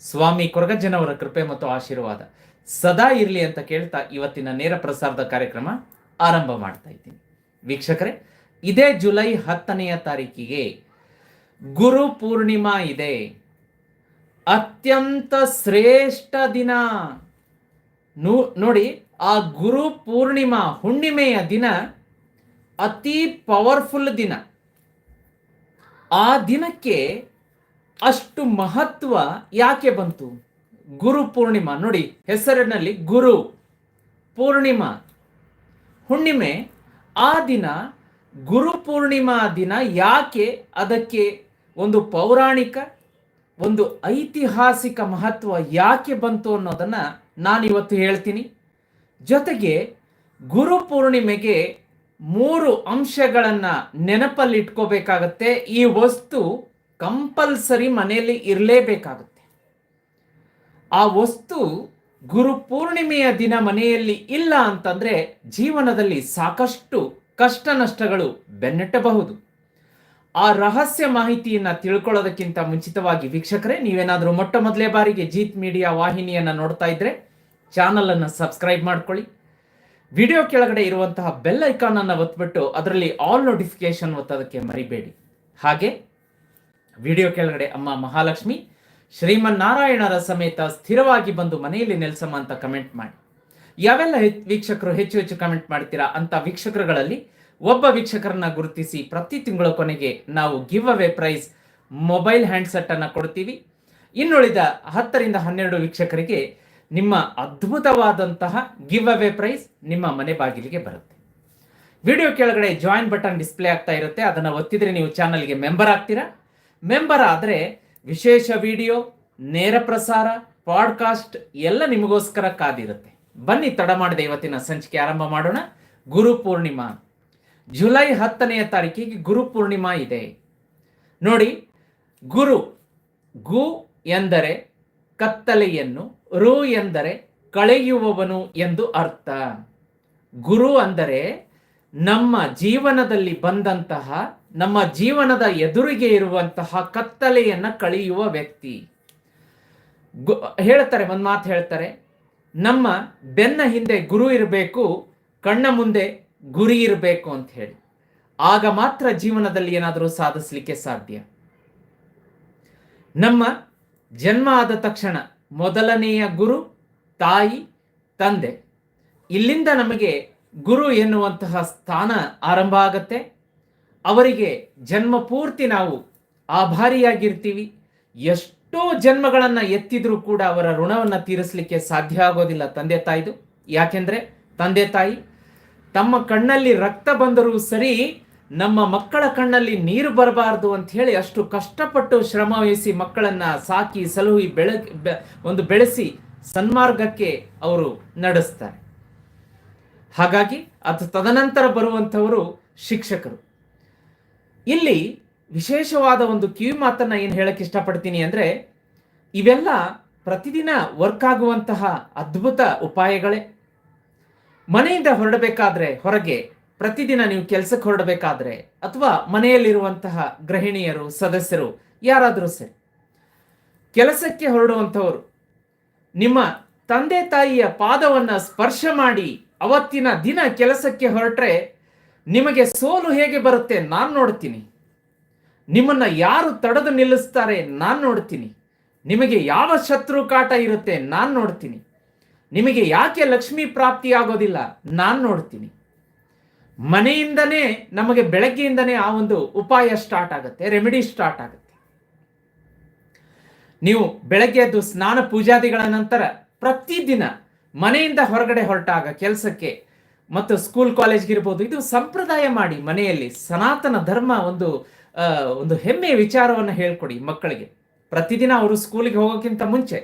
ಸ್ವಾಮಿ ಕೊರಗಜ್ಜನವರ ಕೃಪೆ ಮತ್ತು ಆಶೀರ್ವಾದ ಸದಾ ಇರಲಿ ಅಂತ ಕೇಳ್ತಾ ಇವತ್ತಿನ ನೇರ ಪ್ರಸಾರದ ಕಾರ್ಯಕ್ರಮ ಆರಂಭ ಮಾಡ್ತಾ ಇದ್ದೀನಿ. ವೀಕ್ಷಕರೇ, ಇದೇ ಜುಲೈ ಹತ್ತನೆಯ ತಾರೀಕಿಗೆ ಗುರು ಪೂರ್ಣಿಮಾ ಇದೆ. ಅತ್ಯಂತ ಶ್ರೇಷ್ಠ ದಿನ. ನೋಡಿ, ಆ ಗುರು ಪೂರ್ಣಿಮಾ ಹುಣ್ಣಿಮೆಯ ದಿನ ಅತಿ ಪವರ್ಫುಲ್ ದಿನ. ಆ ದಿನಕ್ಕೆ ಅಷ್ಟು ಮಹತ್ವ ಯಾಕೆ ಬಂತು? ಗುರು ಪೂರ್ಣಿಮಾ, ನೋಡಿ, ಹೆಸರಿನಲ್ಲಿ ಗುರು ಪೂರ್ಣಿಮಾ. ಹುಣ್ಣಿಮೆ, ಆ ದಿನ ಗುರು ಪೂರ್ಣಿಮಾ ದಿನ ಯಾಕೆ ಅದಕ್ಕೆ ಒಂದು ಪೌರಾಣಿಕ, ಒಂದು ಐತಿಹಾಸಿಕ ಮಹತ್ವ ಯಾಕೆ ಬಂತು ಅನ್ನೋದನ್ನ ನಾನಿವತ್ತು ಹೇಳ್ತೀನಿ. ಜೊತೆಗೆ ಗುರು ಪೂರ್ಣಿಮೆಗೆ ಮೂರು ಅಂಶಗಳನ್ನು ನೆನಪಲ್ಲಿ ಇಟ್ಕೋಬೇಕಾಗತ್ತೆ ಈ ವಸ್ತು ಕಂಪಲ್ಸರಿ ಮನೆಯಲ್ಲಿ ಇರಲೇಬೇಕಾಗುತ್ತೆ. ಆ ವಸ್ತು ಗುರು ಪೂರ್ಣಿಮೆಯ ದಿನ ಮನೆಯಲ್ಲಿ ಇಲ್ಲ ಅಂತಂದರೆ ಜೀವನದಲ್ಲಿ ಸಾಕಷ್ಟು ಕಷ್ಟ ನಷ್ಟಗಳು ಬೆನ್ನಟ್ಟಬಹುದು. ಆ ರಹಸ್ಯ ಮಾಹಿತಿಯನ್ನು ತಿಳ್ಕೊಳ್ಳೋದಕ್ಕಿಂತ ಮುಂಚಿತವಾಗಿ ವೀಕ್ಷಕರೇ, ನೀವೇನಾದರೂ ಮೊಟ್ಟ ಮೊದಲೇ ಬಾರಿಗೆ ಜೀತ್ ಮೀಡಿಯಾ ವಾಹಿನಿಯನ್ನು ನೋಡ್ತಾ ಇದ್ರೆ ಚಾನಲನ್ನು ಸಬ್ಸ್ಕ್ರೈಬ್ ಮಾಡ್ಕೊಳ್ಳಿ. ವಿಡಿಯೋ ಕೆಳಗಡೆ ಇರುವಂತಹ ಬೆಲ್ ಐಕಾನ್ ಅನ್ನು ಒತ್ಬಿಟ್ಟು ಅದರಲ್ಲಿ ಆಲ್ ನೋಟಿಫಿಕೇಶನ್ ಒತ್ತೋದಕ್ಕೆ ಮರಿಬೇಡಿ. ಹಾಗೆ ವಿಡಿಯೋ ಕೆಳಗಡೆ ಅಮ್ಮ ಮಹಾಲಕ್ಷ್ಮಿ, ಶ್ರೀಮನ್ನಾರಾಯಣರ ಸಮೇತ ಸ್ಥಿರವಾಗಿ ಬಂದು ಮನೆಯಲ್ಲಿ ನೆಲೆಸಮ್ಮ ಅಂತ ಕಮೆಂಟ್ ಮಾಡಿ. ಯಾವೆಲ್ಲ ವೀಕ್ಷಕರು ಹೆಚ್ಚು ಹೆಚ್ಚು ಕಮೆಂಟ್ ಮಾಡ್ತೀರಾ ಅಂತ ವೀಕ್ಷಕರುಗಳಲ್ಲಿ ಒಬ್ಬ ವೀಕ್ಷಕರನ್ನ ಗುರುತಿಸಿ ಪ್ರತಿ ತಿಂಗಳ ಕೊನೆಗೆ ನಾವು give away prize mobile handset ಅನ್ನು ಕೊಡ್ತೀವಿ. ಇನ್ನುಳಿದ ಹತ್ತರಿಂದ ಹನ್ನೆರಡು ವೀಕ್ಷಕರಿಗೆ ನಿಮ್ಮ ಅದ್ಭುತವಾದಂತಹ ಗಿವ್ ಅವೇ ಪ್ರೈಸ್ ನಿಮ್ಮ ಮನೆ ಬಾಗಿಲಿಗೆ ಬರುತ್ತೆ. ವಿಡಿಯೋ ಕೆಳಗಡೆ ಜಾಯಿನ್ ಬಟನ್ ಡಿಸ್ಪ್ಲೇ ಆಗ್ತಾ ಇರುತ್ತೆ. ಅದನ್ನು ಒತ್ತಿದ್ರೆ ನೀವು ಚಾನಲ್ಗೆ ಮೆಂಬರ್ ಆಗ್ತೀರಾ. ಮೆಂಬರ್ ಆದರೆ ವಿಶೇಷ ವಿಡಿಯೋ, ನೇರ ಪ್ರಸಾರ, ಪಾಡ್ಕಾಸ್ಟ್ ಎಲ್ಲ ನಿಮಗೋಸ್ಕರ ಕಾದಿರುತ್ತೆ. ಬನ್ನಿ ತಡ ಮಾಡದೆ ಇವತ್ತಿನ ಸಂಚಿಕೆ ಆರಂಭ ಮಾಡೋಣ. ಗುರು ಪೂರ್ಣಿಮಾ. ಜುಲೈ ಹತ್ತನೆಯ ತಾರೀಕಿಗೆ ಗುರು ಪೂರ್ಣಿಮಾ ಇದೆ. ನೋಡಿ, ಗುರು, ಗು ಎಂದರೆ ಕತ್ತಲೆಯನ್ನು, ರು ಎಂದರೆ ಕಳೆಯುವವನು ಎಂದು ಅರ್ಥ. ಗುರು ಅಂದರೆ ನಮ್ಮ ಜೀವನದಲ್ಲಿ ಬಂದಂತಹ ನಮ್ಮ ಜೀವನದ ಎದುರಿಗೆ ಇರುವಂತಹ ಕತ್ತಲೆಯನ್ನ ಕಳೆಯುವ ವ್ಯಕ್ತಿ. ಹೇಳ್ತಾರೆ, ಒಂದು ಮಾತು ಹೇಳ್ತಾರೆ, ನಮ್ಮ ಬೆನ್ನ ಹಿಂದೆ ಗುರು ಇರಬೇಕು, ಕಣ್ಣ ಮುಂದೆ ಗುರಿ ಇರಬೇಕು ಅಂತ ಹೇಳಿ. ಆಗ ಮಾತ್ರ ಜೀವನದಲ್ಲಿ ಏನಾದರೂ ಸಾಧಿಸಲಿಕ್ಕೆ ಸಾಧ್ಯ. ನಮ್ಮ ಜನ್ಮ ಆದ ತಕ್ಷಣ ಮೊದಲನೆಯ ಗುರು ತಾಯಿ, ತಂದೆ. ಇಲ್ಲಿಂದ ನಮಗೆ ಗುರು ಎನ್ನುವಂತಹ ಸ್ಥಾನ ಆರಂಭ ಆಗತ್ತೆ. ಅವರಿಗೆ ಜನ್ಮ ಪೂರ್ತಿ ನಾವು ಆಭಾರಿಯಾಗಿರ್ತೀವಿ. ಎಷ್ಟೋ ಜನ್ಮಗಳನ್ನು ಎತ್ತಿದ್ರೂ ಕೂಡ ಅವರ ಋಣವನ್ನು ತೀರಿಸಲಿಕ್ಕೆ ಸಾಧ್ಯ ಆಗೋದಿಲ್ಲ ತಂದೆ ತಾಯಿದು. ಯಾಕೆಂದರೆ ತಂದೆ ತಾಯಿ, ತಮ್ಮ ಕಣ್ಣಲ್ಲಿ ರಕ್ತ ಬಂದರೂ ಸರಿ ನಮ್ಮ ಮಕ್ಕಳ ಕಣ್ಣಲ್ಲಿ ನೀರು ಬರಬಾರದು ಅಂತ ಹೇಳಿ ಅಷ್ಟು ಕಷ್ಟಪಟ್ಟು ಶ್ರಮ ವಹಿಸಿ ಮಕ್ಕಳನ್ನ ಸಾಕಿ, ಸಲುಹಿ ಬೆಳ ಒಂದು ಬೆಳೆಸಿ ಸನ್ಮಾರ್ಗಕ್ಕೆ ಅವರು ನಡೆಸ್ತಾರೆ. ಹಾಗಾಗಿ ಅದು ತದನಂತರ ಬರುವಂಥವರು ಶಿಕ್ಷಕರು. ಇಲ್ಲಿ ವಿಶೇಷವಾದ ಒಂದು ಕಿವಿ ಮಾತನ್ನ ಏನು ಹೇಳಕ್ ಇಷ್ಟಪಡ್ತೀನಿ ಅಂದ್ರೆ, ಇವೆಲ್ಲ ಪ್ರತಿದಿನ ವರ್ಕ್ ಆಗುವಂತಹ ಅದ್ಭುತ ಉಪಾಯಗಳೇ. ಮನೆಯಿಂದ ಹೊರಡಬೇಕಾದ್ರೆ ಹೊರಗೆ, ಪ್ರತಿದಿನ ನೀವು ಕೆಲಸಕ್ಕೆ ಹೊರಡಬೇಕಾದ್ರೆ, ಅಥವಾ ಮನೆಯಲ್ಲಿರುವಂತಹ ಗೃಹಿಣಿಯರು, ಸದಸ್ಯರು, ಯಾರಾದರೂ ಸರಿ. ಕೆಲಸಕ್ಕೆ ಹೊರಡುವಂಥವರು, ನಿಮ್ಮ ತಂದೆ ತಾಯಿಯ ಪಾದವನ್ನು ಸ್ಪರ್ಶ ಮಾಡಿ ಅವತ್ತಿನ ದಿನ ಕೆಲಸಕ್ಕೆ ಹೊರಟ್ರೆ ನಿಮಗೆ ಸೋಲು ಹೇಗೆ ಬರುತ್ತೆ ನಾನು ನೋಡ್ತೀನಿ. ನಿಮ್ಮನ್ನ ಯಾರು ತಡೆದು ನಿಲ್ಲಿಸ್ತಾರೆ ನಾನು ನೋಡ್ತೀನಿ. ನಿಮಗೆ ಯಾವ ಶತ್ರು ಕಾಟ ಇರುತ್ತೆ ನಾನು ನೋಡ್ತೀನಿ. ನಿಮಗೆ ಯಾಕೆ ಲಕ್ಷ್ಮಿ ಪ್ರಾಪ್ತಿ ಆಗೋದಿಲ್ಲ ನಾನು ನೋಡ್ತೀನಿ. ಮನೆಯಿಂದನೇ, ನಮಗೆ ಬೆಳಗ್ಗೆಯಿಂದನೇ ಆ ಒಂದು ಉಪಾಯ ಸ್ಟಾರ್ಟ್ ಆಗುತ್ತೆ ರೆಮಿಡಿ ಸ್ಟಾರ್ಟ್ ಆಗುತ್ತೆ. ನೀವು ಬೆಳಗ್ಗೆ ಎದ್ದು ಸ್ನಾನ ಪೂಜಾದಿಗಳ ನಂತರ ಪ್ರತಿದಿನ ಮನೆಯಿಂದ ಹೊರಗಡೆ ಹೊರಟಾಗ ಕೆಲಸಕ್ಕೆ ಮತ್ತು ಸ್ಕೂಲ್ ಕಾಲೇಜ್ಗಿರ್ಬೋದು ಇದು ಸಂಪ್ರದಾಯ ಮಾಡಿ ಮನೆಯಲ್ಲಿ ಸನಾತನ ಧರ್ಮ ಒಂದು ಒಂದು ಹೆಮ್ಮೆಯ ವಿಚಾರವನ್ನು ಹೇಳ್ಕೊಡಿ ಮಕ್ಕಳಿಗೆ. ಪ್ರತಿದಿನ ಅವರು ಸ್ಕೂಲಿಗೆ ಹೋಗೋಕ್ಕಿಂತ ಮುಂಚೆ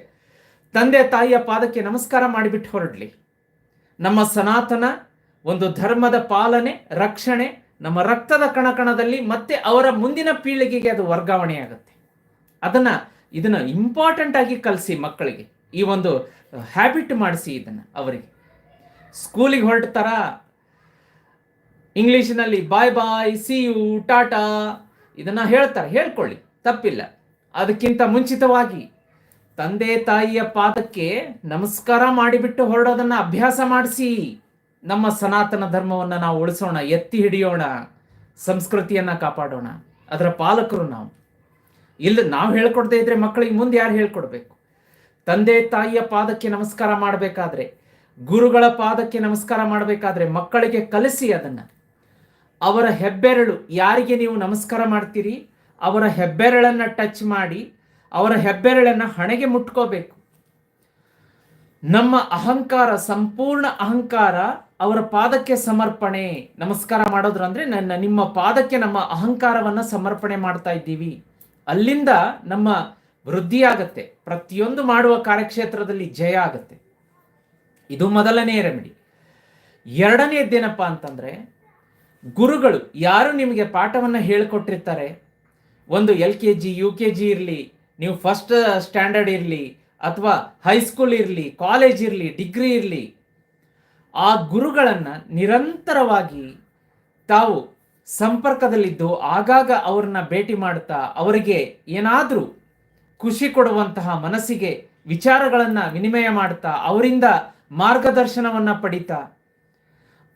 ತಂದೆ, ತಾಯಿಯ ಪಾದಕ್ಕೆ ನಮಸ್ಕಾರ ಮಾಡಿಬಿಟ್ಟು ಹೊರಡಲಿ. ನಮ್ಮ ಸನಾತನ ಒಂದು ಧರ್ಮದ ಪಾಲನೆ, ರಕ್ಷಣೆ ನಮ್ಮ ರಕ್ತದ ಕಣಕಣದಲ್ಲಿ ಮತ್ತೆ ಅವರ ಮುಂದಿನ ಪೀಳಿಗೆಗೆ ಅದು ವರ್ಗಾವಣೆಯಾಗುತ್ತೆ ಅದನ್ನ ಇದನ್ನ ಇಂಪಾರ್ಟೆಂಟ್ ಆಗಿ ಕಲಿಸಿ ಮಕ್ಕಳಿಗೆ. ಈ ಒಂದು ಹ್ಯಾಬಿಟ್ ಮಾಡಿಸಿ ಇದನ್ನ ಅವರಿಗೆ. ಸ್ಕೂಲಿಗೆ ಹೊರಡ್ತಾರ ಇಂಗ್ಲೀಷ್ನಲ್ಲಿ bye bye see you tata. ಇದನ್ನ ಹೇಳ್ತಾರೆ, ಹೇಳ್ಕೊಳ್ಳಿ, ತಪ್ಪಿಲ್ಲ. ಅದಕ್ಕಿಂತ ಮುಂಚಿತವಾಗಿ ತಂದೆ ತಾಯಿಯ ಪಾದಕ್ಕೆ ನಮಸ್ಕಾರ ಮಾಡಿಬಿಟ್ಟು ಹೊರಡೋದನ್ನ ಅಭ್ಯಾಸ ಮಾಡಿಸಿ. ನಮ್ಮ ಸನಾತನ ಧರ್ಮವನ್ನು ನಾವು ಉಳಿಸೋಣ, ಎತ್ತಿ ಹಿಡಿಯೋಣ, ಸಂಸ್ಕೃತಿಯನ್ನ ಕಾಪಾಡೋಣ. ಅದರ ಪಾಲಕರು ನಾವು. ಇಲ್ಲ, ನಾವು ಹೇಳ್ಕೊಡ್ದೇ ಇದ್ರೆ ಮಕ್ಕಳಿಗೆ ಮುಂದೆ ಯಾರು ಹೇಳ್ಕೊಡ್ಬೇಕು? ತಂದೆ ತಾಯಿಯ ಪಾದಕ್ಕೆ ನಮಸ್ಕಾರ ಮಾಡಬೇಕಾದ್ರೆ ಗುರುಗಳ ಪಾದಕ್ಕೆ ನಮಸ್ಕಾರ ಮಾಡಬೇಕಾದ್ರೆ ಮಕ್ಕಳಿಗೆ ಕಲಿಸಿ ಅದನ್ನ. ಅವರ ಹೆಬ್ಬೆರಳು ಯಾರಿಗೆ ನೀವು ನಮಸ್ಕಾರ ಮಾಡ್ತೀರಿ? ಅವರ ಹೆಬ್ಬೆರಳನ್ನ ಟಚ್ ಮಾಡಿ, ಅವರ ಹೆಬ್ಬೆರಳನ್ನ ಹಣೆಗೆ ಮುಟ್ಕೋಬೇಕು. ನಮ್ಮ ಅಹಂಕಾರ, ಸಂಪೂರ್ಣ ಅಹಂಕಾರ ಅವರ ಪಾದಕ್ಕೆ ಸಮರ್ಪಣೆ. ನಮಸ್ಕಾರ ಮಾಡೋದ್ರ ಅಂದ್ರೆ ನನ್ನ, ನಿಮ್ಮ ಪಾದಕ್ಕೆ ನಮ್ಮ ಅಹಂಕಾರವನ್ನ ಸಮರ್ಪಣೆ ಮಾಡ್ತಾ ಇದ್ದೀವಿ. ಅಲ್ಲಿಂದ ನಮ್ಮ ವೃದ್ಧಿಯಾಗತ್ತೆ. ಪ್ರತಿಯೊಂದು ಮಾಡುವ ಕಾರ್ಯಕ್ಷೇತ್ರದಲ್ಲಿ ಜಯ ಆಗತ್ತೆ. ಇದು ಮೊದಲನೇ ರೆಮಿಡಿ ಎರಡನೇದ್ದೇನಪ್ಪ ಅಂತಂದ್ರೆ, ಗುರುಗಳು ಯಾರು ನಿಮಗೆ ಪಾಠವನ್ನು ಹೇಳಿಕೊಟ್ಟಿರ್ತಾರೆ? ಒಂದು L K G, U K G ಇರಲಿ, ನೀವು ಫಸ್ಟ್ ಸ್ಟ್ಯಾಂಡರ್ಡ್ ಇರಲಿ, ಅಥವಾ ಹೈಸ್ಕೂಲ್ ಇರಲಿ ಕಾಲೇಜ್ ಇರಲಿ ಡಿಗ್ರಿ ಇರಲಿ, ಆ ಗುರುಗಳನ್ನು ನಿರಂತರವಾಗಿ ತಾವು ಸಂಪರ್ಕದಲ್ಲಿದ್ದು, ಆಗಾಗ ಅವ್ರನ್ನ ಭೇಟಿ ಮಾಡ್ತಾ ಅವರಿಗೆ ಏನಾದರೂ ಖುಷಿ ಕೊಡುವಂತಹ ಮನಸ್ಸಿಗೆ ವಿಚಾರಗಳನ್ನು ವಿನಿಮಯ ಮಾಡ್ತಾ ಅವರಿಂದ ಮಾರ್ಗದರ್ಶನವನ್ನ ಪಡಿತಾ.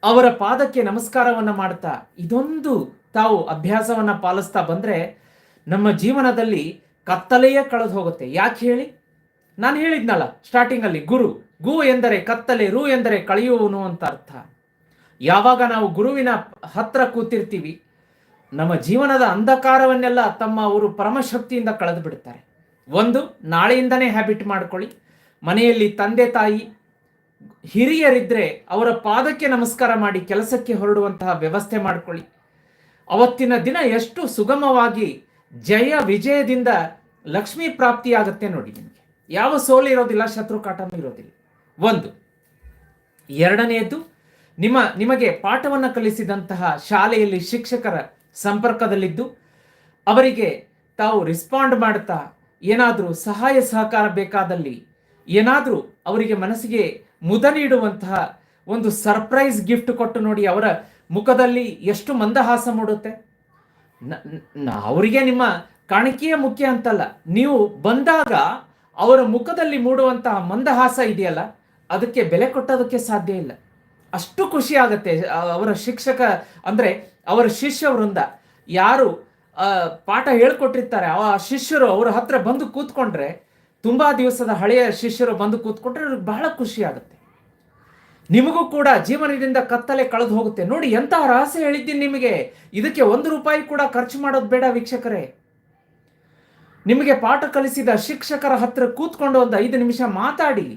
ಅವರ ಪಾದಕ್ಕೆ ನಮಸ್ಕಾರವನ್ನ ಮಾಡ್ತಾ. ಇದೊಂದು ತಾವು ಅಭ್ಯಾಸವನ್ನ ಪಾಲಿಸ್ತಾ ಬಂದ್ರೆ ನಮ್ಮ ಜೀವನದಲ್ಲಿ ಕತ್ತಲೆಯೇ ಕಳೆದು ಹೋಗುತ್ತೆ. ಯಾಕೆ ಹೇಳಿ? ನಾನು ಹೇಳಿದ್ನಲ್ಲ ಸ್ಟಾರ್ಟಿಂಗ್ ಅಲ್ಲಿ ಗುರು. ಗು ಎಂದರೆ ಕತ್ತಲೆ, ರು ಎಂದರೆ ಕಳೆಯುವನು ಅಂತ ಅರ್ಥ. ಯಾವಾಗ ನಾವು ಗುರುವಿನ ಹತ್ರ ಕೂತಿರ್ತೀವಿ, ನಮ್ಮ ಜೀವನದ ಅಂಧಕಾರವನ್ನೆಲ್ಲ ತಮ್ಮ ಅವರು ಪರಮಶಕ್ತಿಯಿಂದ ಕಳೆದು ಬಿಡ್ತಾರೆ. ಒಂದು, ನಾಳೆಯಿಂದನೇ ಹ್ಯಾಬಿಟ್ ಮಾಡ್ಕೊಳ್ಳಿ. ಮನೆಯಲ್ಲಿ ತಂದೆ ತಾಯಿ ಹಿರಿಯರಿದ್ರೆ ಅವರ ಪಾದಕ್ಕೆ ನಮಸ್ಕಾರ ಮಾಡಿ ಕೆಲಸಕ್ಕೆ ಹೊರಡುವಂತಹ ವ್ಯವಸ್ಥೆ ಮಾಡ್ಕೊಳ್ಳಿ. ಅವತ್ತಿನ ದಿನ ಎಷ್ಟು ಸುಗಮವಾಗಿ ಜಯ ವಿಜಯದಿಂದ ಲಕ್ಷ್ಮೀ ಪ್ರಾಪ್ತಿಯಾಗತ್ತೆ ನೋಡಿ ನಿಮಗೆ. ಯಾವ ಸೋಲು ಇರೋದಿಲ್ಲ, ಶತ್ರು ಕಾಟನೂ ಇರೋದಿಲ್ಲ. ಒಂದು, ಎರಡನೆಯದು, ನಿಮ್ಮ, ನಿಮಗೆ ಪಾಠವನ್ನು ಕಲಿಸಿದಂತಹ ಶಾಲೆಯಲ್ಲಿ ಶಿಕ್ಷಕರ ಸಂಪರ್ಕದಲ್ಲಿದ್ದು, ಅವರಿಗೆ ತಾವು ರಿಸ್ಪಾಂಡ್ ಮಾಡ್ತಾ ಏನಾದರೂ ಸಹಾಯ ಸಹಕಾರ ಬೇಕಾದಲ್ಲಿ ಏನಾದರೂ ಅವರಿಗೆ ಮನಸ್ಸಿಗೆ ಮುದ ನೀಡುವಂತಹ ಒಂದು ಸರ್ಪ್ರೈಸ್ ಗಿಫ್ಟ್ ಕೊಟ್ಟು ನೋಡಿ ಅವರ ಮುಖದಲ್ಲಿ ಎಷ್ಟು ಮಂದಹಾಸ ಮೂಡುತ್ತೆ. ಅವರಿಗೆ ನಿಮ್ಮ ಕಾಣಿಕೆಯ ಮುಖ್ಯ ಅಂತಲ್ಲ, ನೀವು ಬಂದಾಗ ಅವರ ಮುಖದಲ್ಲಿ ಮೂಡುವಂತಹ ಮಂದಹಾಸ ಇದೆಯಲ್ಲ, ಅದಕ್ಕೆ ಬೆಲೆ ಕೊಟ್ಟೋದಕ್ಕೆ ಸಾಧ್ಯ ಇಲ್ಲ. ಅಷ್ಟು ಖುಷಿ ಆಗುತ್ತೆ ಅವರ ಶಿಕ್ಷಕ ಅಂದ್ರೆ ಅವರ ಶಿಷ್ಯ ವೃಂದ. ಯಾರು ಪಾಠ ಹೇಳ್ಕೊಟ್ಟಿರ್ತಾರೆ, ಆ ಶಿಷ್ಯರು ಅವರ ಹತ್ರ ಬಂದು ಕೂತ್ಕೊಂಡ್ರೆ ತುಂಬಾ ದಿವಸದ ಹಳೆಯ ಶಿಷ್ಯರು ಬಂದು ಕೂತ್ಕೊಂಡ್ರೆ ಅವ್ರಿಗೆ ಬಹಳ ಖುಷಿ ಆಗುತ್ತೆ. ನಿಮಗೂ ಕೂಡ ಜೀವನದಿಂದ ಕತ್ತಲೆ ಕಳೆದು ಹೋಗುತ್ತೆ. ನೋಡಿ, ಎಂತಹ ರಹಸ್ಯ ಹೇಳಿದ್ದೀನಿ ನಿಮಗೆ. ಇದಕ್ಕೆ ಒಂದು ರೂಪಾಯಿ ಕೂಡ ಖರ್ಚು ಮಾಡೋದು ಬೇಡ ವೀಕ್ಷಕರೇ. ನಿಮಗೆ ಪಾಠ ಕಲಿಸಿದ ಶಿಕ್ಷಕರ ಹತ್ರ ಕೂತ್ಕೊಂಡು ಒಂದು ಐದು ನಿಮಿಷ ಮಾತಾಡಿ.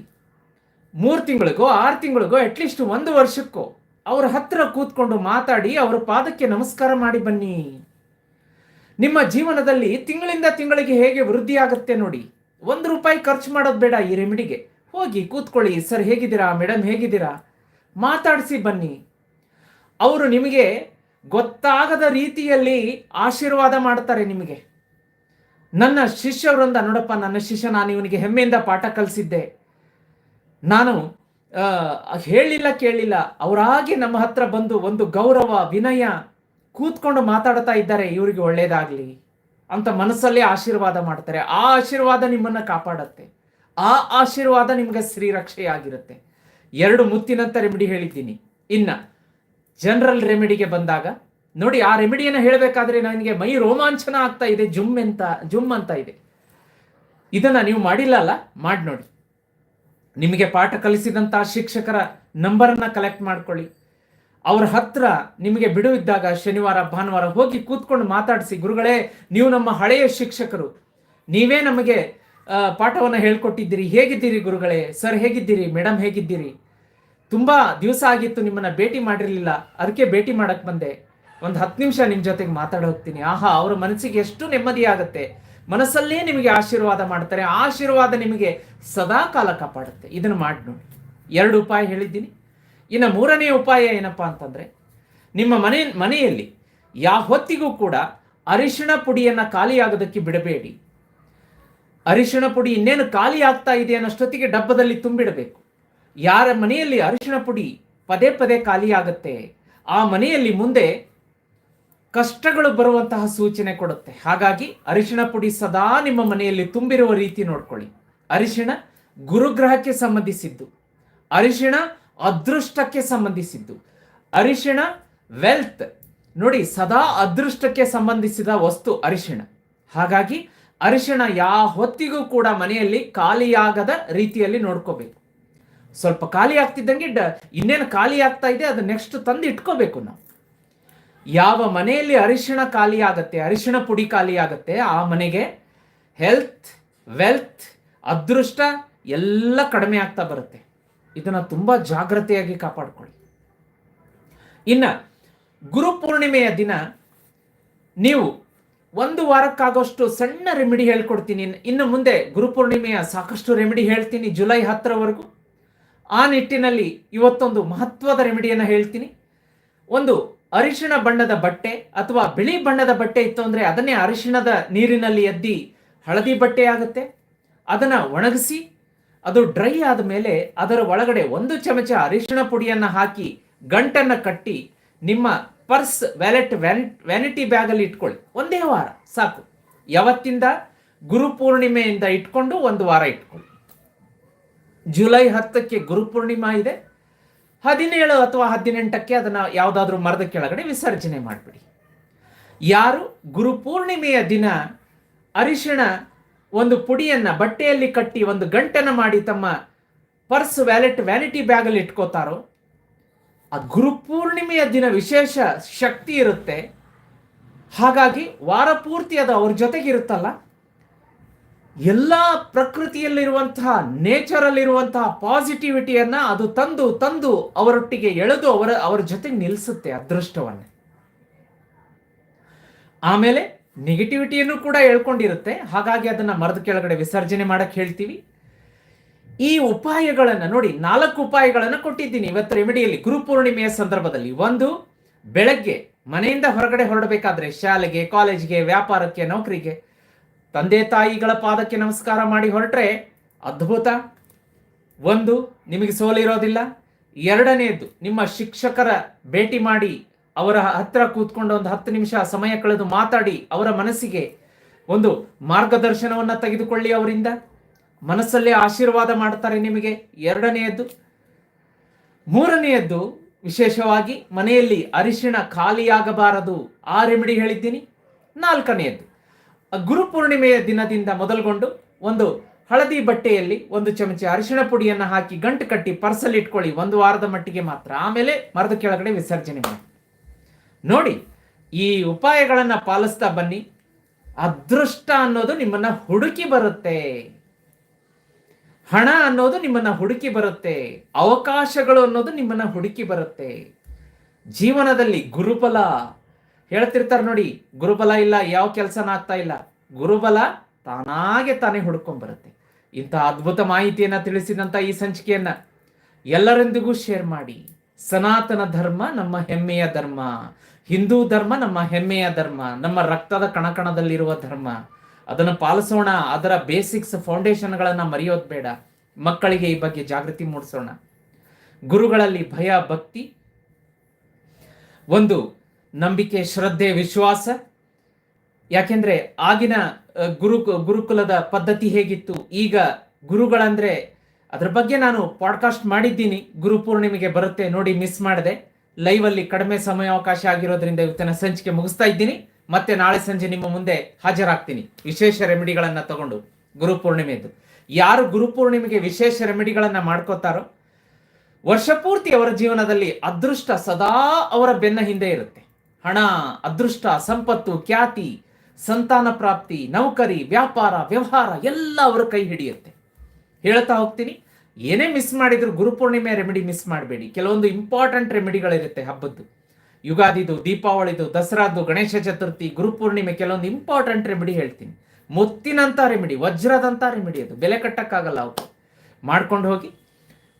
ಮೂರು ತಿಂಗಳಿಗೋ, ಆರು ತಿಂಗಳಿಗೋ ಅಟ್ಲೀಸ್ಟ್ ಒಂದು ವರ್ಷಕ್ಕೋ ಅವ್ರ ಹತ್ರ ಕೂತ್ಕೊಂಡು ಮಾತಾಡಿ, ಅವರ ಪಾದಕ್ಕೆ ನಮಸ್ಕಾರ ಮಾಡಿ ಬನ್ನಿ. ನಿಮ್ಮ ಜೀವನದಲ್ಲಿ ತಿಂಗಳಿಂದ ತಿಂಗಳಿಗೆ ಹೇಗೆ ವೃದ್ಧಿಯಾಗುತ್ತೆ ನೋಡಿ. ಒಂದು ರೂಪಾಯಿ ಖರ್ಚು ಮಾಡೋದು ಬೇಡ ಈ ರೆಮಿಡಿಗೆ. ಹೋಗಿ ಕೂತ್ಕೊಳ್ಳಿ, ಸರ್, ಹೇಗಿದ್ದೀರಾ? ಮೇಡಮ್ ಹೇಗಿದ್ದೀರಾ? ಮಾತಾಡಿಸಿ ಬನ್ನಿ. ಅವರು ನಿಮಗೆ ಗೊತ್ತಾಗದ ರೀತಿಯಲ್ಲಿ ಆಶೀರ್ವಾದ ಮಾಡ್ತಾರೆ ನಿಮಗೆ. ನನ್ನ ಶಿಷ್ಯವೃಂದ, ನೋಡಪ್ಪ, ನನ್ನ ಶಿಷ್ಯ, ನಾನು ಇವನಿಗೆ ಹೆಮ್ಮೆಯಿಂದ ಪಾಠ ಕಲಿಸಿದ್ದೆ. ನಾನು ಹೇಳಿಲ್ಲ, ಕೇಳಿಲ್ಲ. ಅವರಾಗಿ ನಮ್ಮ ಹತ್ರ ಬಂದು ಒಂದು ಗೌರವ, ವಿನಯ ಕೂತ್ಕೊಂಡು ಮಾತಾಡ್ತಾ ಇದ್ದಾರೆ, ಇವರಿಗೆ ಒಳ್ಳೇದಾಗ್ಲಿ. ಅಂತ ಮನಸ್ಸಲ್ಲೇ ಆಶೀರ್ವಾದ ಮಾಡ್ತಾರೆ. ಆ ಆಶೀರ್ವಾದ ನಿಮ್ಮನ್ನ ಕಾಪಾಡತ್ತೆ. ಆ ಆಶೀರ್ವಾದ ನಿಮಗೆ ಶ್ರೀರಕ್ಷೆಯಾಗಿರುತ್ತೆ ಎರಡು ಮುತ್ತಿನಂತ ರೆಮಿಡಿ ಹೇಳಿದ್ದೀನಿ. ಇನ್ನ ಜನರಲ್ ರೆಮಿಡಿಗೆ ಬಂದಾಗ, ನೋಡಿ ಆ ರೆಮಿಡಿಯನ್ನು ಹೇಳಬೇಕಾದ್ರೆ ನನಗೆ ಮೈ ರೋಮಾಂಚನ ಆಗ್ತಾ ಇದೆ, ಜುಮ್ ಅಂತ ಜುಮ್ ಅಂತ ಇದೆ. ಇದನ್ನ ನೀವು ಮಾಡಿಲ್ಲ ಅಲ್ಲ? ಮಾಡಿ ನೋಡಿ ನಿಮಗೆ ಪಾಠ ಕಲಿಸಿದಂತಹ ಶಿಕ್ಷಕರ ನಂಬರನ್ನ ಕಲೆಕ್ಟ್ ಮಾಡ್ಕೊಳ್ಳಿ. ಅವ್ರ ಹತ್ರ ನಿಮಗೆ ಬಿಡುವಿದ್ದಾಗ ಶನಿವಾರ, ಭಾನುವಾರ ಹೋಗಿ ಕೂತ್ಕೊಂಡು ಮಾತಾಡಿಸಿ, ಗುರುಗಳೇ, ನೀವು ನಮ್ಮ ಹಳೆಯ ಶಿಕ್ಷಕರು. ನೀವೇ ನಮಗೆ ಪಾಠವನ್ನು ಹೇಳ್ಕೊಟ್ಟಿದ್ದೀರಿ. ಹೇಗಿದ್ದೀರಿ ಗುರುಗಳೇ? ಸರ್, ಹೇಗಿದ್ದೀರಿ? ಮೇಡಮ್ ಹೇಗಿದ್ದೀರಿ? ತುಂಬಾ ದಿವಸ ಆಗಿತ್ತು ನಿಮ್ಮನ್ನ ಭೇಟಿ ಮಾಡಿರಲಿಲ್ಲ. ಅದಕ್ಕೆ ಭೇಟಿ ಮಾಡಕ್ಕೆ ಬಂದೆ. ಒಂದು ಹತ್ತು ನಿಮಿಷ ನಿಮ್ಮ ಜೊತೆಗೆ ಮಾತಾಡ ಹೋಗ್ತೀನಿ ಆಹಾ, ಅವರ ಮನಸ್ಸಿಗೆ ಎಷ್ಟು ನೆಮ್ಮದಿ ಆಗುತ್ತೆ. ಮನಸ್ಸಲ್ಲೇ ನಿಮಗೆ ಆಶೀರ್ವಾದ ಮಾಡ್ತಾರೆ. ಆಶೀರ್ವಾದ ನಿಮಗೆ ಸದಾ ಕಾಲ ಕಾಪಾಡುತ್ತೆ. ಇದನ್ನು ಮಾಡಿ ನೋಡಿ. ಎರಡು ಉಪಾಯ ಹೇಳಿದ್ದೀನಿ. ಇನ್ನು ಮೂರನೇ ಉಪಾಯ ಏನಪ್ಪಾ ಅಂತಂದ್ರೆ, ನಿಮ್ಮ ಮನೆ, ಮನೆಯಲ್ಲಿ ಯಾವ ಹೊತ್ತಿಗೂ ಕೂಡ ಅರಿಶಿಣ ಪುಡಿಯನ್ನು ಖಾಲಿಯಾಗೋದಕ್ಕೆ ಬಿಡಬೇಡಿ. ಅರಿಶಿಣ ಪುಡಿ ಇನ್ನೇನು ಖಾಲಿ ಆಗ್ತಾ ಇದೆ ಅನ್ನೋಷ್ಟೊತ್ತಿಗೆ ಡಬ್ಬದಲ್ಲಿ ತುಂಬಿಡಬೇಕು. ಯಾರ ಮನೆಯಲ್ಲಿ ಅರಿಶಿಣ ಪುಡಿ ಪದೇ ಪದೇ ಖಾಲಿ ಆಗುತ್ತೆ, ಆ ಮನೆಯಲ್ಲಿ ಮುಂದೆ ಕಷ್ಟಗಳು ಬರುವಂತಹ ಸೂಚನೆ ಕೊಡುತ್ತೆ. ಹಾಗಾಗಿ ಅರಿಶಿಣ ಪುಡಿ ಸದಾ ನಿಮ್ಮ ಮನೆಯಲ್ಲಿ ತುಂಬಿರುವ ರೀತಿ ನೋಡ್ಕೊಳ್ಳಿ. ಅರಿಶಿಣ ಗುರುಗ್ರಹಕ್ಕೆ ಸಂಬಂಧಿಸಿದ್ದು. ಅರಿಶಿಣ ಅದೃಷ್ಟಕ್ಕೆ ಸಂಬಂಧಿಸಿದ್ದು. ಅರಿಶಿಣ ವೆಲ್ತ್ ನೋಡಿ, ಸದಾ ಅದೃಷ್ಟಕ್ಕೆ ಸಂಬಂಧಿಸಿದ ವಸ್ತು ಅರಿಶಿಣ. ಹಾಗಾಗಿ, ಅರಿಶಿಣ ಯಾವ ಹೊತ್ತಿಗೂ ಕೂಡ ಮನೆಯಲ್ಲಿ ಖಾಲಿಯಾಗದ ರೀತಿಯಲ್ಲಿ ನೋಡ್ಕೋಬೇಕು. ಸ್ವಲ್ಪ ಖಾಲಿ ಆಗ್ತಿದ್ದಂಗೆ ಡ, ಇನ್ನೇನು ಖಾಲಿ ಆಗ್ತಾ ಇದೆ ಅದು ನೆಕ್ಸ್ಟ್ ತಂದು ಇಟ್ಕೋಬೇಕು ನಾವು. ಯಾವ ಮನೆಯಲ್ಲಿ ಅರಿಶಿಣ ಖಾಲಿ ಆಗತ್ತೆ ಅರಿಶಿಣ ಪುಡಿ ಖಾಲಿ ಆಗತ್ತೆ ಆ ಮನೆಗೆ ಹೆಲ್ತ್ ವೆಲ್ತ್ ಅದೃಷ್ಟ ಎಲ್ಲ ಕಡಿಮೆ ಆಗ್ತಾ ಬರುತ್ತೆ. ಇದನ್ನ ತುಂಬ ಜಾಗ್ರತೆಯಾಗಿ ಕಾಪಾಡಿಕೊಳ್ಳಿ. ಇನ್ನ ಗುರುಪೂರ್ಣಿಮೆಯ ದಿನ ನೀವು ಒಂದು ವಾರಕ್ಕಾಗೋಷ್ಟು ಸಣ್ಣ ರೆಮಿಡಿ ಹೇಳ್ಕೊಡ್ತೀನಿ. ಇನ್ನು ಮುಂದೆ ಗುರುಪೂರ್ಣಿಮೆಯ ಸಾಕಷ್ಟು ರೆಮಿಡಿ ಹೇಳ್ತೀನಿ ಜುಲೈ ಹತ್ತರವರೆಗೂ. ಆ ನಿಟ್ಟಿನಲ್ಲಿ ಇವತ್ತೊಂದು ಮಹತ್ವದ ರೆಮಿಡಿಯನ್ನು ಹೇಳ್ತೀನಿ. ಒಂದು ಅರಿಶಿಣ ಬಣ್ಣದ ಬಟ್ಟೆ ಅಥವಾ ಬಿಳಿ ಬಣ್ಣದ ಬಟ್ಟೆ ಇತ್ತು ಅಂದರೆ ಅದನ್ನೇ ಅರಿಶಿಣದ ನೀರಿನಲ್ಲಿ ಎದ್ದಿ ಹಳದಿ ಬಟ್ಟೆ ಆಗುತ್ತೆ. ಅದನ್ನು ಒಣಗಿಸಿ ಅದು ಡ್ರೈ ಆದ ಮೇಲೆ ಅದರ ಒಳಗಡೆ ಒಂದು ಚಮಚ ಅರಿಶಿಣ ಪುಡಿಯನ್ನು ಹಾಕಿ ಗಂಟನ್ನು ಕಟ್ಟಿ ನಿಮ್ಮ ಪರ್ಸ್, ವ್ಯಾಲೆಟ್ ವ್ಯಾನಿಟಿ ಬ್ಯಾಗಲ್ಲಿ ಇಟ್ಕೊಳ್ಳಿ. ಒಂದೇ ವಾರ, ಸಾಕು. ಯಾವತ್ತಿಂದ? ಗುರುಪೂರ್ಣಿಮೆಯಿಂದ ಇಟ್ಕೊಂಡು ಒಂದು ವಾರ ಇಟ್ಕೊಳ್ಳಿ. ಜುಲೈ ಹತ್ತಕ್ಕೆ ಗುರುಪೂರ್ಣಿಮಾ ಇದೆ. ಹದಿನೇಳು ಅಥವಾ ಹದಿನೆಂಟಕ್ಕೆ ಅದನ್ನು ಯಾವುದಾದ್ರೂ ಮರದ ಕೆಳಗಡೆ ವಿಸರ್ಜನೆ ಮಾಡಿಬಿಡಿ. ಯಾರು? ಗುರುಪೂರ್ಣಿಮೆಯ ದಿನ ಅರಿಶಿಣ ಒಂದು ಪುಡಿಯನ್ನ ಬಟ್ಟೆಯಲ್ಲಿ ಕಟ್ಟಿ ಒಂದು ಗಂಟೆನ ಮಾಡಿ ತಮ್ಮ ಪರ್ಸ್ ವ್ಯಾಲೆಟ್ ವ್ಯಾನಿಟಿ ಬ್ಯಾಗಲ್ಲಿ ಇಟ್ಕೋತಾರೋ ಆ ಗುರುಪೂರ್ಣಿಮೆಯ ದಿನ ವಿಶೇಷ ಶಕ್ತಿ ಇರುತ್ತೆ. ಹಾಗಾಗಿ ವಾರ ಪೂರ್ತಿ ಅದು ಅವ್ರ ಜೊತೆಗಿರುತ್ತಲ್ಲ ಎಲ್ಲ ಪ್ರಕೃತಿಯಲ್ಲಿರುವಂತಹ ನೇಚರಲ್ಲಿರುವಂತಹ ಪಾಸಿಟಿವಿಟಿಯನ್ನು ಅದು ತಂದು ತಂದು ಅವರೊಟ್ಟಿಗೆ ಎಳೆದು ಅವರ ಅವರ ಜೊತೆಗೆ ನಿಲ್ಲಿಸುತ್ತೆ ಅದೃಷ್ಟವನ್ನೇ ಆಮೇಲೆ ನೆಗೆಟಿವಿಟಿಯನ್ನು ಕೂಡ ಹೇಳ್ಕೊಂಡಿರುತ್ತೆ. ಹಾಗಾಗಿ ಅದನ್ನ ಮರದ ಕೆಳಗಡೆ ವಿಸರ್ಜನೆ ಮಾಡಕ್ಕೆ ಹೇಳ್ತೀವಿ. ಈ ಉಪಾಯಗಳನ್ನು ನೋಡಿ, ನಾಲ್ಕು ಉಪಾಯಗಳನ್ನು ಕೊಟ್ಟಿದ್ದೀನಿ. ಇವತ್ತು ರೆಮಿಡಿಯಲ್ಲಿ ಗುರುಪೂರ್ಣಿಮೆಯ ಸಂದರ್ಭದಲ್ಲಿ. ಒಂದು, ಬೆಳಗ್ಗೆ ಮನೆಯಿಂದ ಹೊರಗಡೆ ಹೊರಡಬೇಕಾದ್ರೆ ಶಾಲೆಗೆ, ಕಾಲೇಜ್ಗೆ, ವ್ಯಾಪಾರಕ್ಕೆ, ನೌಕರಿಗೆ, ತಂದೆ ತಾಯಿಗಳ ಪಾದಕ್ಕೆ ನಮಸ್ಕಾರ ಮಾಡಿ ಹೊರಟ್ರೆ ಅದ್ಭುತ. ಒಂದು, ನಿಮಗೆ ಸೋಲಿರೋದಿಲ್ಲ. ಎರಡನೆಯದು ನಿಮ್ಮ ಶಿಕ್ಷಕರ ಭೇಟಿ ಮಾಡಿ ಅವರ ಹತ್ರ ಕೂತ್ಕೊಂಡು ಒಂದು ಹತ್ತು ನಿಮಿಷ ಸಮಯ ಕಳೆದು ಮಾತಾಡಿ ಅವರ ಮನಸ್ಸಿಗೆ ಒಂದು ಮಾರ್ಗದರ್ಶನವನ್ನು ತೆಗೆದುಕೊಳ್ಳಿ ಅವರಿಂದ. ಮನಸ್ಸಲ್ಲೇ ಆಶೀರ್ವಾದ ಮಾಡ್ತಾರೆ ನಿಮಗೆ. ಎರಡನೆಯದ್ದು, ಮೂರನೆಯದ್ದು, ವಿಶೇಷವಾಗಿ ಮನೆಯಲ್ಲಿ ಅರಿಶಿಣ ಖಾಲಿಯಾಗಬಾರದು. ಆ ರೆಮಿಡಿ ಹೇಳಿದ್ದೀನಿ. ನಾಲ್ಕನೆಯದ್ದು ಗುರುಪೂರ್ಣಿಮೆಯ ದಿನದಿಂದ ಮೊದಲುಗೊಂಡು ಒಂದು ಹಳದಿ ಬಟ್ಟೆಯಲ್ಲಿ ಒಂದು ಚಮಚ ಅರಿಶಿಣ ಪುಡಿಯನ್ನು ಹಾಕಿ ಗಂಟು ಕಟ್ಟಿ ಪರ್ಸಲ್ಲಿ ಇಟ್ಕೊಳ್ಳಿ. ಒಂದು ವಾರದ ಮಟ್ಟಿಗೆ ಮಾತ್ರ. ಆಮೇಲೆ ಮರದ ಕೆಳಗಡೆ ವಿಸರ್ಜನೆ ಮಾಡಿ. ನೋಡಿ, ಈ ಉಪಾಯಗಳನ್ನು ಪಾಲಿಸ್ತಾ ಬನ್ನಿ. ಅದೃಷ್ಟ ಅನ್ನೋದು ನಿಮ್ಮನ್ನ ಹುಡುಕಿ ಬರುತ್ತೆ. ಹಣ ಅನ್ನೋದು ನಿಮ್ಮನ್ನ ಹುಡುಕಿ ಬರುತ್ತೆ. ಅವಕಾಶಗಳು ಅನ್ನೋದು ನಿಮ್ಮನ್ನ ಹುಡುಕಿ ಬರುತ್ತೆ. ಜೀವನದಲ್ಲಿ ಗುರುಬಲ. ಹೇಳ್ತಿರ್ತಾರೆ ನೋಡಿ, ಗುರುಬಲ ಇಲ್ಲ, ಯಾವ ಕೆಲಸನ ಆಗ್ತಾ ಇಲ್ಲ. ಗುರುಬಲ ತಾನಾಗೆ ತಾನೇ ಹುಡ್ಕೊಂಡ್ ಬರುತ್ತೆ. ಇಂಥ ಅದ್ಭುತ ಮಾಹಿತಿಯನ್ನ ತಿಳಿಸಿದಂತ ಈ ಸಂಚಿಕೆಯನ್ನ ಎಲ್ಲರೊಂದಿಗೂ ಶೇರ್ ಮಾಡಿ. ಸನಾತನ ಧರ್ಮ ನಮ್ಮ ಹೆಮ್ಮೆಯ ಧರ್ಮ. ಹಿಂದೂ ಧರ್ಮ, ನಮ್ಮ ಹೆಮ್ಮೆಯ ಧರ್ಮ, ನಮ್ಮ ರಕ್ತದ ಕಣಕಣದಲ್ಲಿರುವ ಧರ್ಮ. ಅದನ್ನು ಪಾಲಿಸೋಣ, ಅದರ ಬೇಸಿಕ್ಸ್ ಫೌಂಡೇಶನ್ಗಳನ್ನು ಮರೆಯೋದು ಬೇಡ. ಮಕ್ಕಳಿಗೆ ಈ ಬಗ್ಗೆ ಜಾಗೃತಿ ಮೂಡಿಸೋಣ. ಗುರುಗಳಲ್ಲಿ ಭಯ, ಭಕ್ತಿ. ಒಂದು, ನಂಬಿಕೆ, ಶ್ರದ್ಧೆ, ವಿಶ್ವಾಸ. ಯಾಕೆಂದ್ರೆ ಆಗಿನ ಗುರು, ಗುರುಕುಲದ ಪದ್ಧತಿ ಹೇಗಿತ್ತು? ಈಗ ಗುರುಗಳಂದ್ರೆ, ಅದ್ರ ಬಗ್ಗೆ ನಾನು ಪಾಡ್ಕಾಸ್ಟ್ ಮಾಡಿದ್ದೀನಿ. ಗುರು ಪೂರ್ಣಿಮೆಗೆ ಬರುತ್ತೆ, ನೋಡಿ ಮಿಸ್ ಮಾಡಿದೆ. ಲೈವ್ ಅಲ್ಲಿ ಕಡಿಮೆ ಸಮಯಾವಕಾಶ ಆಗಿರೋದ್ರಿಂದ ಇವತ್ತಿನ ಸಂಚಿಕೆ ಮುಗಿಸ್ತಾ ಇದ್ದೀನಿ. ಮತ್ತೆ ನಾಳೆ ಸಂಜೆ ನಿಮ್ಮ ಮುಂದೆ ಹಾಜರಾಗ್ತೀನಿ. ವಿಶೇಷ ರೆಮಿಡಿಗಳನ್ನ ತಗೊಂಡು ಗುರು ಪೂರ್ಣಿಮೆದು. ಯಾರು ಗುರು ಪೂರ್ಣಿಮೆಗೆ ವಿಶೇಷ ರೆಮಿಡಿಗಳನ್ನ ಮಾಡ್ಕೋತಾರೋ, ವರ್ಷ ಪೂರ್ತಿ ಅವರ ಜೀವನದಲ್ಲಿ ಅದೃಷ್ಟ ಸದಾ ಅವರ ಬೆನ್ನ ಹಿಂದೆ ಇರುತ್ತೆ. ಹಣ, ಅದೃಷ್ಟ, ಸಂಪತ್ತು, ಖ್ಯಾತಿ, ಸಂತಾನ ಪ್ರಾಪ್ತಿ, ನೌಕರಿ, ವ್ಯಾಪಾರ, ವ್ಯವಹಾರ ಎಲ್ಲ ಅವರ ಕೈ ಹಿಡಿಯುತ್ತೆ. ಹೇಳ್ತಾ ಹೋಗ್ತೀನಿ. ಏನೇ ಮಿಸ್ ಮಾಡಿದ್ರು ಗುರುಪೂರ್ಣಿಮೆ ರೆಮಿಡಿ ಮಿಸ್ ಮಾಡಬೇಡಿ. ಕೆಲವೊಂದು ಇಂಪಾರ್ಟೆಂಟ್ ರೆಮಿಡಿಗಳಿರುತ್ತೆ ಹಬ್ಬದ್ದು. ಯುಗಾದಿದು, ದೀಪಾವಳಿದು, ದಸರಾದು, ಗಣೇಶ ಚತುರ್ಥಿ ಗುರುಪೂರ್ಣಿಮೆ ಕೆಲವೊಂದು ಇಂಪಾರ್ಟೆಂಟ್ ರೆಮಿಡಿ ಹೇಳ್ತೀನಿ. ಮುತ್ತಿನಂತ ರೆಮಿಡಿ ವಜ್ರದಂತ ರೆಮಿಡಿ ಅದು. ಬೆಲೆ ಕಟ್ಟಕ್ಕಾಗಲ್ಲ ಅವಕ್ಕೆ ಮಾಡ್ಕೊಂಡು ಹೋಗಿ.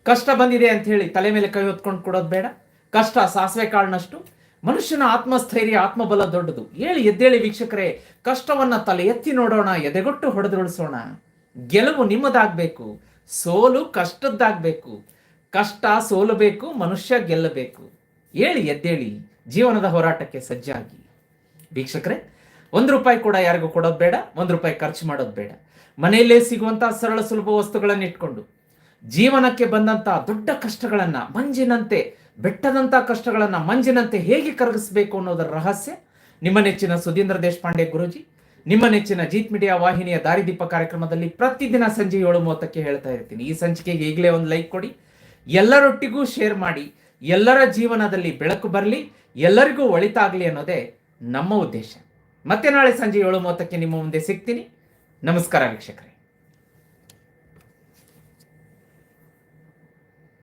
ಕಷ್ಟ ಬಂದಿದೆ ಅಂತ ಹೇಳಿ ತಲೆ ಮೇಲೆ ಕೈ ಹೊತ್ಕೊಂಡು ಕೊಡೋದು ಬೇಡ. ಕಷ್ಟ ಸಾಸಿವೆ ಕಾಳನಷ್ಟು. ಮನುಷ್ಯನ ಆತ್ಮಸ್ಥೈರ್ಯ, ಆತ್ಮಬಲ ದೊಡ್ಡದು. ಹೇಳಿ ಎದ್ದೇಳಿ ವೀಕ್ಷಕರೇ, ಕಷ್ಟವನ್ನ ತಲೆ ಎತ್ತಿ ನೋಡೋಣ, ಎದೆಗೊಟ್ಟು ಹೊಡೆದುಳಿಸೋಣ ಗೆಲುವು ನಿಮ್ಮದಾಗಬೇಕು. ಸೋಲು ಕಷ್ಟದ್ದಾಗಬೇಕು. ಕಷ್ಟ ಸೋಲಬೇಕು ಮನುಷ್ಯ ಗೆಲ್ಲಬೇಕು. ಹೇಳಿ, ಎದ್ದೇಳಿ, ಜೀವನದ ಹೋರಾಟಕ್ಕೆ ಸಜ್ಜಾಗಿ. ವೀಕ್ಷಕರೇ, ಒಂದು ರೂಪಾಯಿ ಕೂಡ ಯಾರಿಗೂ ಕೊಡೋದು ಬೇಡ, ಒಂದು ರೂಪಾಯಿ ಖರ್ಚು ಮಾಡೋದು ಬೇಡ. ಮನೆಯಲ್ಲೇ ಸಿಗುವಂಥ ಸರಳ ಸುಲಭ ವಸ್ತುಗಳನ್ನು ಇಟ್ಕೊಂಡು, ಜೀವನಕ್ಕೆ ಬಂದಂಥ ದೊಡ್ಡ ಕಷ್ಟಗಳನ್ನು, ಮಂಜಿನಂತೆ ಬೆಟ್ಟದಂಥ ಕಷ್ಟಗಳನ್ನು ಮಂಜಿನಂತೆ ಹೇಗೆ ಕರಗಿಸಬೇಕು ಅನ್ನೋದರ ರಹಸ್ಯ, ನಿಮ್ಮ ನೆಚ್ಚಿನ ಸುಧೀಂದ್ರ ದೇಶಪಾಂಡೆ ಗುರುಜಿ ನಿಮ್ಮ ನೆಚ್ಚಿನ ಜೀತ್ ಮೀಡಿಯಾ ವಾಹಿನಿಯ ದಾರಿದೀಪ ಕಾರ್ಯಕ್ರಮದಲ್ಲಿ ಪ್ರತಿದಿನ ಸಂಜೆ ಏಳು ಮೂವತ್ತಕ್ಕೆ ಹೇಳ್ತಾ ಇರ್ತೀನಿ. ಈ ಸಂಚಿಕೆಗೆ ಈಗಲೇ ಒಂದು ಲೈಕ್ ಕೊಡಿ. ಎಲ್ಲರೊಟ್ಟಿಗೂ ಶೇರ್ ಮಾಡಿ. ಎಲ್ಲರ ಜೀವನದಲ್ಲಿ ಬೆಳಕು ಬರಲಿ. ಎಲ್ಲರಿಗೂ ಒಳಿತಾಗಲಿ ಅನ್ನೋದೇ ನಮ್ಮ ಉದ್ದೇಶ. ಮತ್ತೆ ನಾಳೆ ಸಂಜೆ ಏಳು ಮೂವತ್ತಕ್ಕೆ ನಿಮ್ಮ ಮುಂದೆ ಸಿಗ್ತೀನಿ. ನಮಸ್ಕಾರ ವೀಕ್ಷಕರೇ.